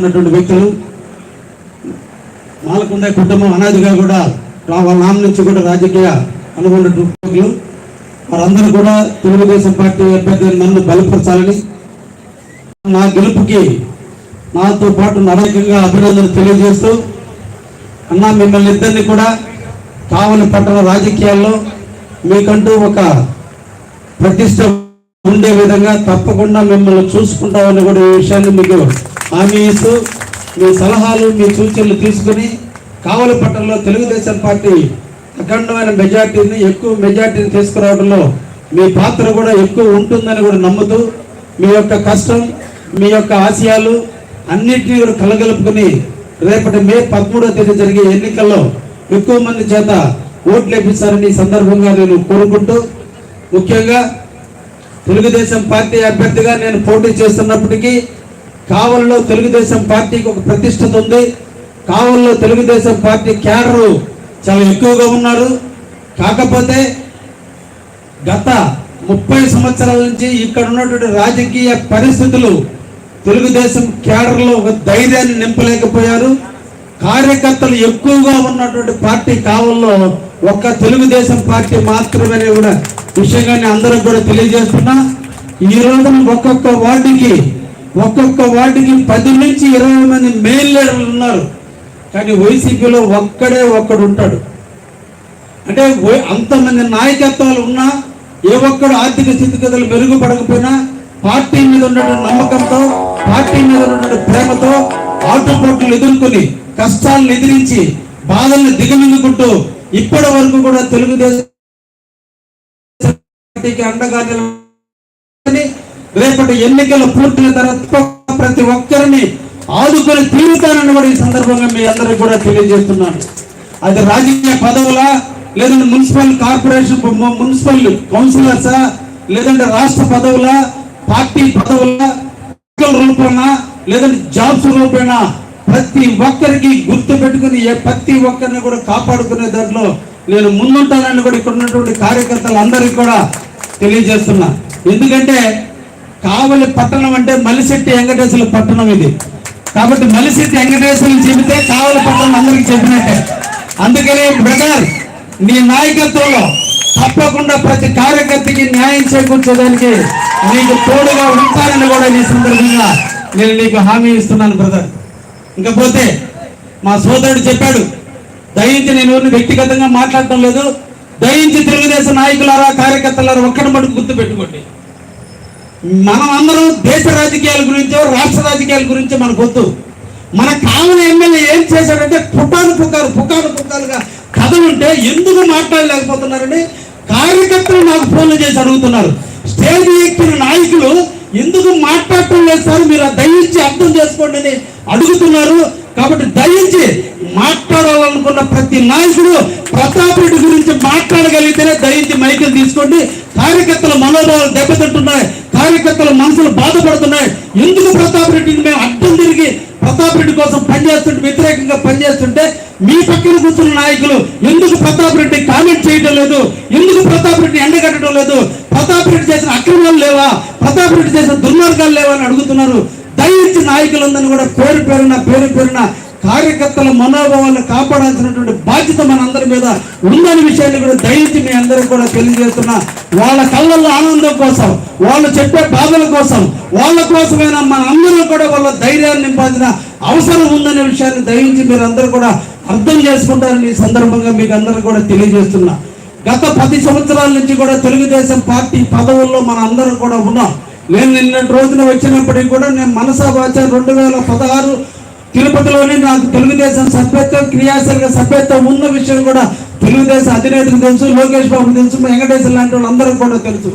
ఉన్నటువంటి వ్యక్తులు మాలకొండ కుటుంబం అనాదిగా కూడా వాళ్ళ నామ నుంచి కూడా రాజకీయ అనుకున్నటువంటి వ్యక్తులు వారందరూ కూడా తెలుగుదేశం పార్టీ అభ్యర్థి నన్ను బలపరచాలని నా గెలుపుకి నాతో పాటు నడకంగా అభినందనలు తెలియజేస్తూ అన్న మిమ్మల్ని ఇద్దరిని కూడా కావలి పట్టణ రాజకీయాల్లో మీకంటూ ఒక ప్రతిష్ట ఉండే విధంగా తప్పకుండా మిమ్మల్ని చూసుకుంటామని కూడా ఈ విషయాన్ని మీకు హామీ ఇస్తూ మీ సలహాలు మీ సూచనలు తీసుకుని కావలి పట్టణంలో తెలుగుదేశం పార్టీ అఖండమైన మెజార్టీని ఎక్కువ మెజార్టీని తీసుకురావడంలో మీ పాత్ర కూడా ఎక్కువ ఉంటుందని కూడా నమ్ముతూ మీ యొక్క కష్టం మీ యొక్క ఆశయాలు అన్నింటినీ కూడా కలగలుపుకుని రేపటి మే పదమూడవ తేదీ జరిగే ఎన్నికల్లో ఎక్కువ మంది చేత ఓట్లు వేపిస్తారని సందర్భంగా నేను కోరుకుంటూ ముఖ్యంగా తెలుగుదేశం పార్టీ అభ్యర్థిగా నేను పోటీ చేస్తున్నప్పటికీ కావలిలో తెలుగుదేశం పార్టీకి ఒక ప్రతిష్టత ఉంది. కావలిలో తెలుగుదేశం పార్టీ క్యాడరు చాలా ఎక్కువగా ఉన్నారు. కాకపోతే గత ముప్పై సంవత్సరాల నుంచి ఇక్కడ ఉన్నటువంటి రాజకీయ పరిస్థితులు తెలుగుదేశం క్యాడర్లో ఒక ధైర్యాన్ని నింపలేకపోయారు. కార్యకర్తలు ఎక్కువగా ఉన్నటువంటి పార్టీ కావల్లో ఒక్క తెలుగుదేశం పార్టీ మాత్రమే కూడా విషయంగానే అందరూ కూడా తెలియజేస్తున్నా ఈ రోజున ఒక్కొక్క వార్డుకి ఒక్కొక్క వార్డుకి పది నుంచి ఇరవై మంది మెయిన్ లీడర్లు ఉన్నారు. కానీ వైసీపీలో ఒక్కడే ఒక్కడు ఉంటాడు. అంటే అంతమంది నాయకత్వాలు ఉన్నా ఏ ఒక్కడు ఆర్థిక స్థితిగతులు మెరుగుపడకపోయినా పార్టీ మీద ఉన్న నమ్మకంతో పార్టీ మీద ఉన్న ప్రేమతో ఆటుపోట్లు ఎదుర్కొని కష్టాలను ఎదిరించి బాధల్ని దిగమింగుకుంటూ ఇప్పటి వరకు కూడా తెలుగుదేశం పార్టీకి అండగా నిలబడి రేపటి ఎన్నికలు పూర్తయిన తర్వాత ప్రతి ఒక్కరిని ఆదుకొని తీరుతానని కూడా ఈ సందర్భంగా మీ అందరికి కూడా తెలియజేస్తున్నాను. అది రాజకీయ పదవులా లేదంటే మున్సిపల్ కార్పొరేషన్ మున్సిపల్ కౌన్సిలర్సా లేదంటే రాష్ట్ర పదవులా పార్టీ పదవులా ఉద్యోగాల లేదంటే జాబ్స్ రూపేనా ప్రతి ఒక్కరికి గుర్తు పెట్టుకుని ప్రతి ఒక్కరిని కూడా కాపాడుకునే దాంట్లో నేను ముందుంటానని కూడా ఇక్కడ ఉన్నటువంటి కార్యకర్తలు అందరికీ కూడా తెలియజేస్తున్నా. ఎందుకంటే కావలి పట్టణం అంటే మలిశెట్టి వెంకటేశ్వర పట్టణం ఇది. కాబట్టి మలిశెట్టి వెంకటేశ్వరులు చెబితే కావలి పట్టణం అందరికి చెప్పినట్టే. అందుకని బ్రదర్ నీ నాయకత్వంలో తప్పకుండా ప్రతి కార్యకర్తకి న్యాయం చేకూర్చడానికి నీకు తోడుగా ఉంటానని కూడా ఈ సందర్భంగా నేను నీకు హామీ ఇస్తున్నాను బ్రదర్. ఇంకపోతే మా సోదరుడు చెప్పాడు దయించి నేను వ్యక్తిగతంగా మాట్లాడటం లేదు దయించి తెలుగుదేశం నాయకులారా కార్యకర్తలారా ఒక్కటి మటుకు గుర్తు పెట్టుకోండి మనం అందరం దేశ రాజకీయాల గురించో రాష్ట్ర రాజకీయాల గురించో మనకు వద్దు. మన కావలి ఎమ్మెల్యే ఏం చేశాడంటే పుట్టాలు పుకారు పుకారు పుకారుగా కథలుంటే ఎందుకు మాట్లాడలేకపోతున్నారని కార్యకర్తలు నాకు ఫోన్లు చేసి అడుగుతున్నారు. స్టేజ్ ఎక్కిన నాయకులు ఎందుకు మాట్లాడటం లేదు సార్? మీరు ఆ దయించి అర్థం చేసుకోండి అని అడుగుతున్నారు. కాబట్టి దయించి మాట్లాడాలనుకున్న ప్రతి నాయకుడు ప్రతాప్ రెడ్డి గురించి మాట్లాడగలిగితేనే దయించి మైకులు తీసుకోండి. కార్యకర్తల మనోభావాలు దెబ్బతింటున్నాయి. కార్యకర్తల మనసులు బాధపడుతున్నాయి. ఎందుకు ప్రతాప్ రెడ్డిని మేము అడ్డం తిరిగి ప్రతాప్ రెడ్డి కోసం పనిచేస్తుంటే వ్యతిరేకంగా పనిచేస్తుంటే మీ పక్కన కూర్చున్న నాయకులు ఎందుకు ప్రతాప్ రెడ్డి కామెంట్ చేయడం లేదు? ఎందుకు ప్రతాప్ రెడ్డి ఎండగట్టడం లేదు? ప్రతాప్ రెడ్డి చేసిన అక్రమాలు లేవా? ప్రతాప్ రెడ్డి చేసిన దుర్మార్గాలు లేవా అని అడుగుతున్నారు. దళిత నాయకులందరినీ కూడా పేరు పేరున పేరు పేరున కార్యకర్తల మనోభావాలను కాపాడాల్సినటువంటి బాధ్యత మనందరి మీద ఉందనే విషయాన్ని కూడా దయచి మీ అందరూ కూడా తెలియజేస్తున్నా. వాళ్ళ కళ్ళల్లో ఆనందం కోసం వాళ్ళు చెప్పే బాధల కోసం వాళ్ళ కోసమైనా మన అందరూ కూడా వాళ్ళ ధైర్యాన్ని నింపాల్సిన అవసరం ఉందనే విషయాన్ని దయించి మీరు అందరూ కూడా అర్థం చేసుకుంటారని ఈ సందర్భంగా మీకు అందరూ కూడా తెలియజేస్తున్నా. గత పది సంవత్సరాల నుంచి కూడా తెలుగుదేశం పార్టీ పదవుల్లో మన అందరం కూడా ఉన్నాం. నేను నిన్నటి రోజున వచ్చినప్పటికీ కూడా నేను మనసా వాచ రెండు వేల పదహారు తిరుపతిలోనే నాకు తెలుగుదేశం సభ్యత్వం క్రియాశీలక సభ్యత్వం ఉన్న విషయం కూడా తెలుగుదేశం అధినేతకు తెలుసు లోకేష్ బాబు తెలుసు వెంకటేశ్వర లాంటి వాళ్ళందరూ కూడా తెలుసు.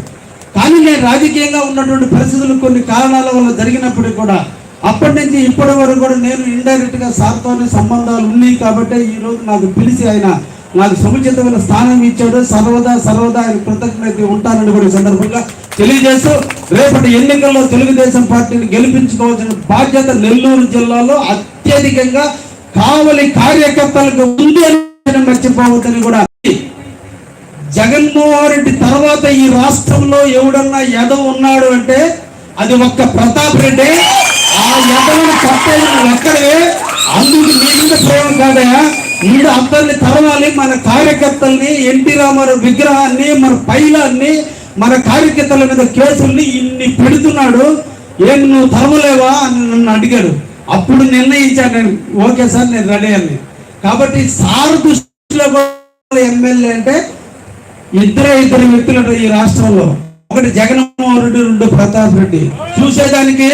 కానీ నేను రాజకీయంగా ఉన్నటువంటి పరిస్థితులు కొన్ని కారణాల వల్ల జరిగినప్పటికీ కూడా అప్పటి నుంచి ఇప్పటి వరకు కూడా నేను ఇండైరెక్ట్గా సార్తోనే సంబంధాలు ఉన్నాయి కాబట్టి ఈ రోజు నాకు పిలిచి ఆయన నాకు సముచితమైన స్థానం ఇచ్చాడు. సర్వదా సర్వదా ఆయన కృతజ్ఞత ఉంటానని కూడా ఈ సందర్భంగా తెలియజేస్తూ రేపటి ఎన్నికల్లో తెలుగుదేశం పార్టీని గెలిపించుకోవాల్సిన బాధ్యత నెల్లూరు జిల్లాలో అత్యధికంగా కావలి కార్యకర్తలకు ఉంది అని మర్చిపోవద్దని కూడా జగన్మోహన్ రెడ్డి తర్వాత ఈ రాష్ట్రంలో ఎవడన్నా ఎదవ ఉన్నాడు అంటే అది ఒక్క ప్రతాప్ రెడ్డి. ఆ ఎదలను కొట్టేది నువ్వు ఒక్కడే అందుకు నీ మీద ప్రేమ కాదయా ఈడ అందరిని తరవాలి మన కార్యకర్తల్ని ఎన్టీ రామారావు విగ్రహాన్ని మన పైలాన్ని మన కార్యకర్తల మీద కేసుల్ని ఇన్ని పెడుతున్నాడు. ఏం నువ్వు తరమలేవా అని నన్ను అడిగాడు. అప్పుడు నిర్ణయించాను నేను. ఓకే సార్ నేను రెడీ అని కాబట్టి సార్ దృష్టిలో ఎమ్మెల్యే అంటే ఇద్దరే ఇద్దరు వ్యక్తులు ఈ రాష్ట్రంలో. ఒకటి జగన్మోహన్ రెడ్డి రెండు ప్రతాప్ రెడ్డి. చూసేదానికి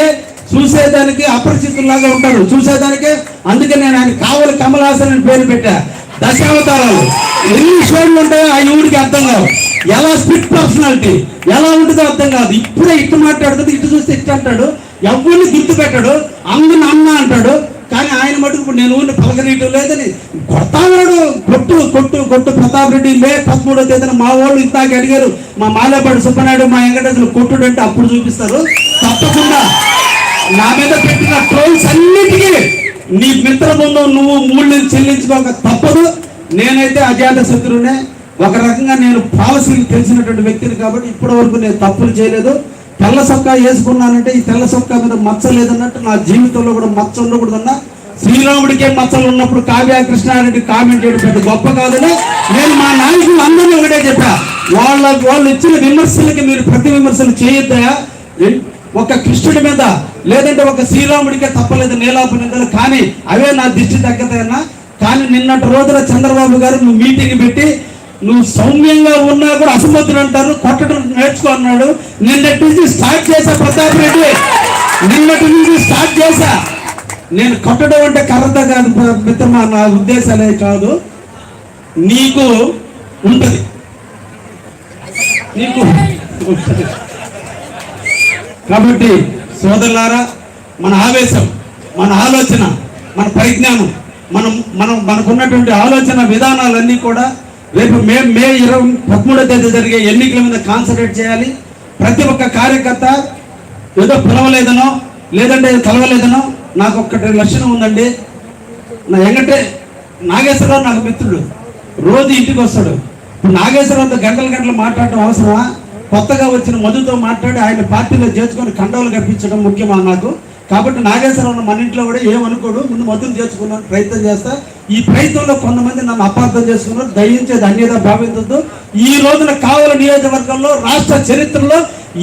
చూసేదానికి అపరిచితుల్లాగా ఉంటారు. చూసేదానికి అందుకే నేను ఆయన కావలి కమలాసన్ అని పేరు పెట్టా. దశావతారాలు. ఎన్ని షోలు ఉంటాయో ఆ ఊరికి అర్థం కావు. ఎలా స్పిట్ పర్సనాలిటీ? ఎలా ఉంటుందో అర్థం కాదు. ఇప్పుడే ఇటు మాట్లాడుతుంది ఇటు చూస్తే ఇటు అంటాడు. ఎవరిని గుర్తు పెట్టాడు అందరిని అన్న అంటాడు. కానీ ఆయన మటుకు ఇప్పుడు నేను ఊరిని పలకనీయటం లేదని కొడతాడు కొట్టు కొట్టు కొట్టు ప్రతాప్ రెడ్డి లే పదమూడో తేదీన మా వాళ్ళు ఇంతాక అడిగారు మా మాలేపాటి సుబ్బనాయుడు మా వెంకటేశ్వర కొట్టుడు అంటే అప్పుడు చూపిస్తారు. తప్పకుండా. నా మీద పెట్టిన ట్రోల్స్ అన్నిటికీ నీ మిత్ర బృందం నువ్వు మూడు చెల్లించుకోక తప్పదు. నేనైతే అజాత శత్రువునే. ఒక రకంగా నేను పాలసీకి తెలిసినటువంటి వ్యక్తిని కాబట్టి ఇప్పటి వరకు నేను తప్పులు చేయలేదు. తెల్ల సొక్కా వేసుకున్నానంటే ఈ తెల్ల సొక్కా మీద మచ్చ లేదన్నట్టు నా జీవితంలో కూడా మచ్చ ఉండకూడదన్నా. శ్రీరాముడికే మచ్చలు ఉన్నప్పుడు కావ్య కృష్ణారెడ్డి కామెంట్ చేయడం పెద్ద గొప్ప కాదని నేను మా నాయకులు అందరినీ ఒకటే చెప్పా. వాళ్ళ వాళ్ళు ఇచ్చిన విమర్శలకి మీరు ప్రతి విమర్శలు చేయొద్దా ఒక కృష్ణుడి మీద లేదంటే ఒక శ్రీరాముడికే తప్పలేదు నీలాపు నిందలు కానీ అవే నా దిష్టి తగ్గదన్నా కానీ నిన్నటి రోజున చంద్రబాబు గారు నువ్వు మీటింగ్ పెట్టి నువ్వు సౌమ్యంగా ఉన్నా కూడా అసమర్థుడు అంటారు కొట్టడం నేర్చుకో అన్నాడు. నిన్నటి నుంచి స్టార్ట్ చేశా ప్రతాప్ రెడ్డి. నిన్నటి నుంచి స్టార్ట్ చేశా. నేను కొట్టడం అంటే కర్రత కాదు ప్ర- మిత్రమా నా ఉద్దేశాలే కాదు. నీకు ఉంటుంది. నీకు కాబట్టి సోదరులారా మన ఆవేశం మన ఆలోచన మన పరిజ్ఞానం మనం మనం మనకున్నటువంటి ఆలోచన విధానాలన్నీ కూడా రేపు మే మే ఇరవై పదమూడో తేదీ జరిగే ఎన్నికల మీద కాన్సన్ట్రేట్ చేయాలి. ప్రతి ఒక్క కార్యకర్త ఏదో పిలవలేదనో లేదంటే కలవలేదనో నాకు ఒక్కటి లక్షణం ఉందండి. నా ఎంగంటే నాగేశ్వరరావు నాకు మిత్రుడు. రోజు ఇంటికి వస్తాడు. ఇప్పుడు నాగేశ్వరరావుతో గంటల గంటలు మాట్లాడటం అవసరమా? కొత్తగా వచ్చిన మధుతో మాట్లాడి ఆయన పార్టీలో చేర్చుకొని కండవలు కప్పించడం ముఖ్యమా నాకు? కాబట్టి నాగేశ్వరరావు మన ఇంట్లో కూడా ఏమనుకోడు ముందు మధును చేర్చుకున్నాను ప్రయత్నం చేస్తా. ఈ ప్రయత్నంలో కొంతమంది నన్ను అపార్థం చేసుకున్నారు. దయించేది అన్యత భావించద్దు. ఈ రోజున కావల నియోజకవర్గంలో రాష్ట్ర చరిత్రలో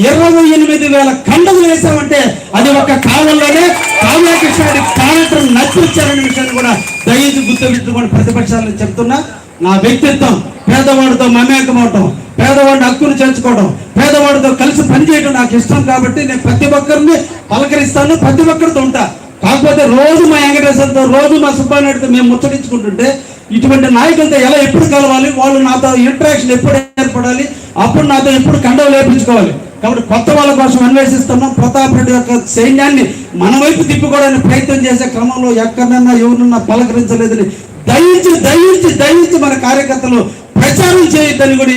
ఇరవై ఎనిమిది వేల కండలు వేశామంటే అది ఒక కావల్లోనే కావ్యకృష్ణుడి క్యారెక్టర్ నచ్చించారనే విషయాన్ని కూడా దయించి గుర్తుపెట్టుకొని ప్రతిపక్షాలను చెప్తున్నా. నా వ్యక్తిత్వం పేదవాడితో మమేకమవటం. అవటం పేదవాడిని హక్కును చేర్చుకోవడం పేదవాడితో కలిసి పనిచేయడం నాకు ఇష్టం కాబట్టి నేను ప్రతి ఒక్కరిని పలకరిస్తాను ప్రతి ఒక్కరితో ఉంటా. కాకపోతే రోజు మా వెంకటేశ్వరతో రోజు మా సుబ్బారెడ్డితో మేము ముచ్చటించుకుంటుంటే ఇటువంటి నాయకులతో ఎలా ఎప్పుడు కలవాలి? వాళ్ళు నాతో ఇంటరాక్షన్ ఎప్పుడు ఏర్పడాలి? అప్పుడు నాతో ఎప్పుడు కండవ లేపించుకోవాలి కాబట్టి కొత్త వాళ్ళ కోసం అన్వేషిస్తున్నాం. ప్రతాప్ రెడ్డి యొక్క సైన్యాన్ని మన వైపు తిప్పుకోవడానికి ప్రయత్నం చేసే క్రమంలో ఎక్కడన్నా ఎవరినన్నా పలకరించలేదని దయించి దయించి దయించి మన కార్యకర్తలు ప్రచారం చేయొద్దని కూడా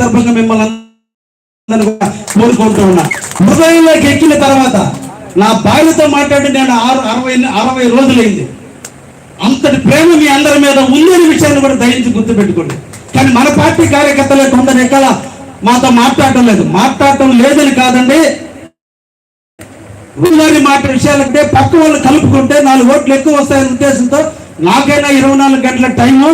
సందర్భంగా మిమ్మల్ని కోరుకుంటూ ఉన్నా. హృదయంలోకి ఎక్కిన తర్వాత నా భార్యతో మాట్లాడి నేను ఆరు అరవై అరవై రోజులైంది. అంతటి ప్రేమ మీ అందరి మీద ఉందని విషయాన్ని కూడా దయించి గుర్తుపెట్టుకోండి. కానీ మన పార్టీ కార్యకర్తలే కొందరు రకాల మాతో మాట్లాడటం లేదు. మాట్లాడటం లేదని కాదండి. రోజువారీ మాట విషయాలంటే పక్క వాళ్ళు కలుపుకుంటే నాలుగు ఓట్లు ఎక్కువ వస్తాయనే ఉద్దేశంతో నాకైనా ఇరవై నాలుగు గంటల టైము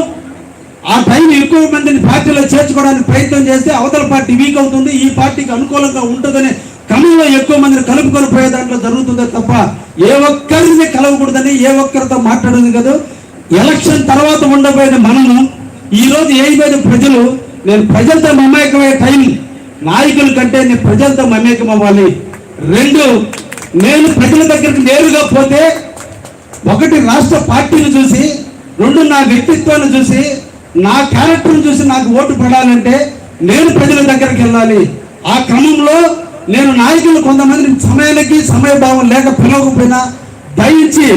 ఆ టైం ఎక్కువ మందిని పార్టీలో చేర్చుకోవడానికి ప్రయత్నం చేస్తే అవతల పార్టీ వీక్ అవుతుంది ఈ పార్టీకి అనుకూలంగా ఉంటుందనే క్రమంలో ఎక్కువ మందిని కలుపుకొని పోయే దాంట్లో జరుగుతుందే తప్ప ఏ ఒక్కరిని కలవకూడదని ఏ ఒక్కరితో మాట్లాడదు కదా. ఎలక్షన్ తర్వాత ఉండబోయిన మనము ఈరోజు రోజు ప్రజలు నేను ప్రజలతో మమేకమయ్యే టైం నాయకుల కంటే నేను ప్రజలతో మమేకం అవ్వాలి. రెండు నేను ప్రజల దగ్గరికి నేరుగా పోతే ఒకటి రాష్ట్ర పార్టీని చూసి రెండు నా వ్యక్తిత్వాన్ని చూసి నా క్యారెక్టర్ని చూసి నాకు ఓటు పడాలంటే నేను ప్రజల దగ్గరికి వెళ్ళాలి. ఆ క్రమంలో నేను నాయకులు కొంతమంది సమయానికి సమయభావం లేక పిలవకపోయినా దయించి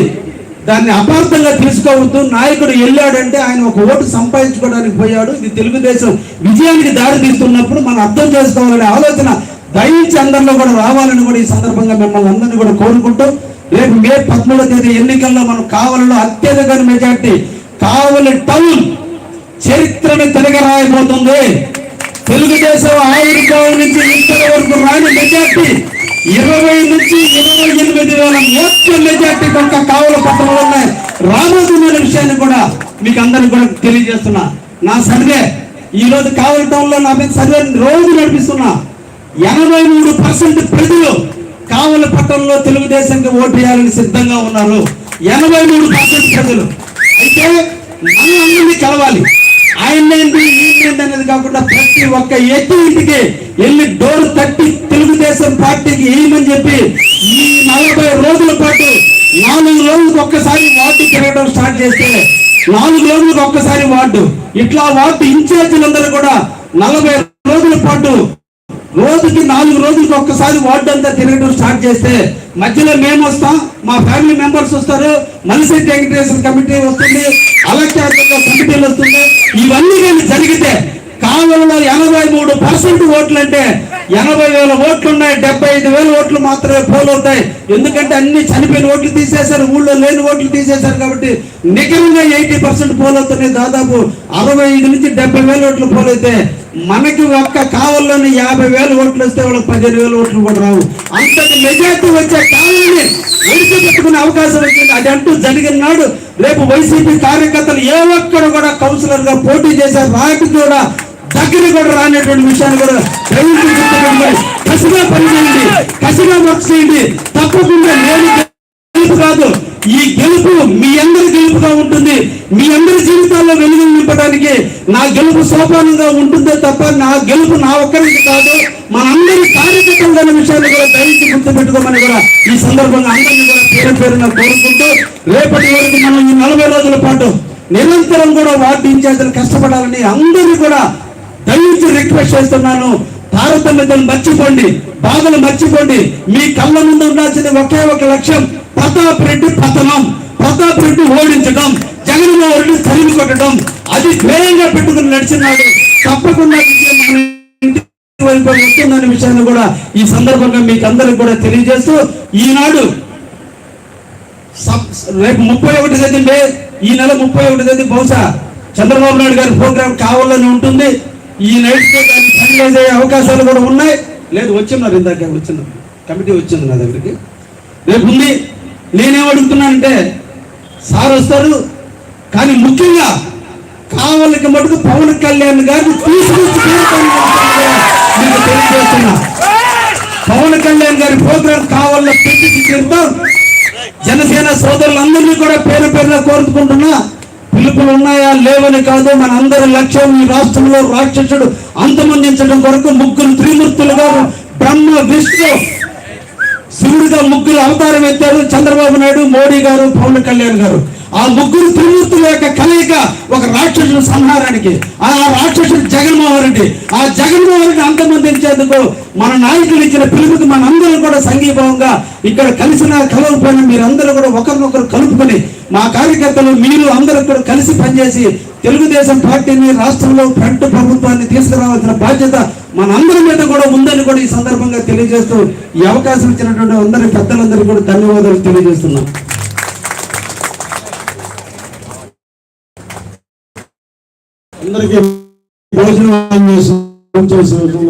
దాన్ని అపార్థంగా తీసుకోవద్దు నాయకుడు వెళ్ళాడంటే ఆయన ఒక ఓటు సంపాదించుకోవడానికి పోయాడు. ఇది తెలుగుదేశం విజయానికి దారి తీస్తున్నప్పుడు మనం అర్థం చేసుకోవాలనే ఆలోచన దయించి అందరిలో కూడా రావాలని కూడా ఈ సందర్భంగా మిమ్మల్ని అందరినీ కూడా కోరుకుంటూ రేపు మే పదమూడో తేదీ ఎన్నికల్లో మనం కావలిలో అత్యధిక మెజార్టీ కావలి టౌన్ చరిత్రను తిరగరాయబోతుంది. తెలుగుదేశం ఆవిర్భావం నుంచి ఇంతటి వరకు రాని మెజార్టీ ఇరవై నుంచి ఇరవై ఎనిమిది వేల ఓట్ల మెజార్టీ ఒక్క కావుల పట్టణంలో ఉన్నాయి. రాబోతున్న విషయాన్ని కూడా మీకు అందరికి కూడా తెలియజేస్తున్నా. నా సర్వే ఈ రోజు కావల నా మీద సర్వే రోజు నడిపిస్తున్నా. ఎనభై మూడు పర్సెంట్ ప్రజలు కావల పట్టణంలో తెలుగుదేశంకి ఓటు వేయాలని సిద్ధంగా ఉన్నారు. ఎనభై మూడు పర్సెంట్ ప్రజలు. అయితే మన అందరినీ కలవాలి. ఆయన ఏంటి అనేది కాకుండా ప్రతి ఒక్క ఎట్టి ఇంటికి వెళ్ళి డోర్ తట్టి తెలుగుదేశం పార్టీకి వేయమని చెప్పి ఈ నలభై రోజుల పాటు నాలుగు రోజులకు ఒక్కసారి వార్డు తిరగడం స్టార్ట్ చేస్తే నాలుగు రోజులకు ఒక్కసారి వార్డు. ఇట్లా వార్డు ఇన్ఛార్జీలందరూ కూడా నలభై రోజుల పాటు రోజుకి నాలుగు రోజులకి ఒక్కసారి వార్డు అంతా తిరగడం స్టార్ట్ చేస్తే మధ్యలో మేము వస్తాం మా ఫ్యామిలీ మెంబర్స్ వస్తారు మలిశెట్టి వెంకటేశ్వర కమిటీ వస్తుంది అలక్యార్లో కమిటీలు వస్తుంది. ఇవన్నీ కానీ జరిగితే కావలలో ఎనభై మూడు పర్సెంట్ ఓట్లు అంటే ఎనభై వేల ఓట్లు ఉన్నాయి డెబ్బై ఐదు వేల ఓట్లు మాత్రమే పోల్ అవుతాయి ఎందుకంటే అన్ని చనిపోయిన ఓట్లు తీసేశారు ఊళ్ళో లేని ఓట్లు తీసేశారు కాబట్టి నిఖరంగా ఎయిటీ పర్సెంట్ పోల్ అవుతున్నాయి దాదాపు. అరవై ఐదు నుంచి డెబ్బై వేల ఓట్లు పోల్ అయితే మనకి ఒక్క కావల్లోని యాభై వేల ఓట్లు వస్తే వాళ్ళకి పదిహేను వేల ఓట్లు కూడా రావు. అంతటి మెజార్టీ వచ్చే కావాలని విడిచిపెట్టుకునే అవకాశం వచ్చింది. అది అంటూ జరిగిన నాడు రేపు వైసీపీ కార్యకర్తలు ఏ ఒక్కరు కూడా కౌన్సిలర్గా పోటీ చేశారు రాకి కూడా దగ్గర కూడా రానటువంటి విషయాన్ని కూడా ప్రభుత్వం గుర్తుపెట్టుకోండి. కసిగా పనిచేయండి కసిగా వర్క్ చేయండి తప్పకుండా నేను గెలుపు కాదు ఈ గెలుపు మీ అందరి గెలుపుగా ఉంటుంది మీ అందరి జీవితాల్లో వెలుగు నింపడానికి నా గెలుపు సోపానంగా ఉంటుందే తప్ప నా గెలుపు నా ఒక్కరికి కాదు మనందరి కార్యకర్తలు అనే విషయాన్ని కూడా దయచేసి గుర్తుపెట్టుకోమని కూడా ఈ సందర్భంగా అందరినీ కూడా పేరు పేరున కోరుకుంటూ రేపటి వరకు మనం ఈ నలభై రోజుల పాటు నిరంతరం కూడా వార్డు ఇన్ఛార్జీలు కష్టపడాలని అందరూ కూడా దయచేసి రిక్వెస్ట్ చేస్తున్నాను. తారతమ్యతను మర్చిపోండి. బాధలు మర్చిపోండి. మీ కళ్ళ ముందు ఉండాల్సిన ఒకే ఒక లక్ష్యం. ప్రతాప్ రెడ్డి పతనం. ప్రతాప్ రెడ్డి ఓడించడం. జగన్మోహన్ రెడ్డి తరిమి కొట్టడం. అది ధ్యేయంగా పెట్టుకుని నడిచినాడు. తప్పకుండా వస్తుందనే విషయాన్ని కూడా ఈ సందర్భంగా మీకు అందరికి కూడా తెలియజేస్తూ ఈనాడు రేపు ముప్పై ఒకటి తేదీ ఈ నెల ముప్పై ఒకటి తేదీ బహుశా చంద్రబాబు నాయుడు గారి ప్రోగ్రామ్ కావాలని ఉంటుంది. ఈ నైట్ దాన్ని ఫైనలైజ్ అయ్యే అవకాశాలు కూడా ఉన్నాయి. లేదు వచ్చిన్నారు ఇందాక వచ్చినారు కమిటీ వచ్చింది నా దగ్గరికి. రేపు ఉంది. నేనేం అడుగుతున్నానంటే సార్ వస్తారు కానీ ముఖ్యంగా కావలికి మటుకు పవన్ కళ్యాణ్ గారిని తీసుకొచ్చి మీకు తెలియజేస్తున్నా. పవన్ కళ్యాణ్ గారి ప్రోగ్రాం కావాలని పెట్టి తీరుతాం జనసేన సోదరులందరినీ కూడా పేరు పేరున కోరుకుంటున్నా. పిలుపులు ఉన్నాయా లేవని కాదు. మన అందరి లక్ష్యం ఈ రాష్ట్రంలో రాక్షసుడు అంతమందించడం కొరకు ముగ్గురు త్రిమూర్తులుగా బ్రహ్మ విష్ణు శివుడిగా ముగ్గురు అవతారం ఎత్తారు చంద్రబాబు నాయుడు మోడీ గారు పవన్ కళ్యాణ్ గారు. ఆ ముగ్గురు త్రిమూర్తుల యొక్క కలయిక ఒక రాక్షసుని సంహారానికి ఆ రాక్షసుడు జగన్మోహన్ రెడ్డి. ఆ జగన్మోహన్ రెడ్డి అంతమందించేందుకు మన నాయకులు ఇచ్చిన పిలుపుకి మనందరం కూడా సంఘీభావంగా ఇక్కడ కలిసిన కలవకపోయిన మీరందరూ కూడా ఒకరినొకరు కలుపుకొని మా కార్యకర్తలు మీరు అందరూ కూడా కలిసి పనిచేసి తెలుగుదేశం పార్టీని రాష్ట్రంలో ఫ్రంట్ ప్రభుత్వాన్ని తీసుకురావాల్సిన బాధ్యత మనందరి మీద కూడా ఉందని కూడా ఈ సందర్భంగా తెలియజేస్తూ ఈ అవకాశం ఇచ్చినటువంటి అందరి పెద్దలందరికీ కూడా ధన్యవాదాలు తెలియజేస్తున్నాం. అందరికీ భోజనం చేసి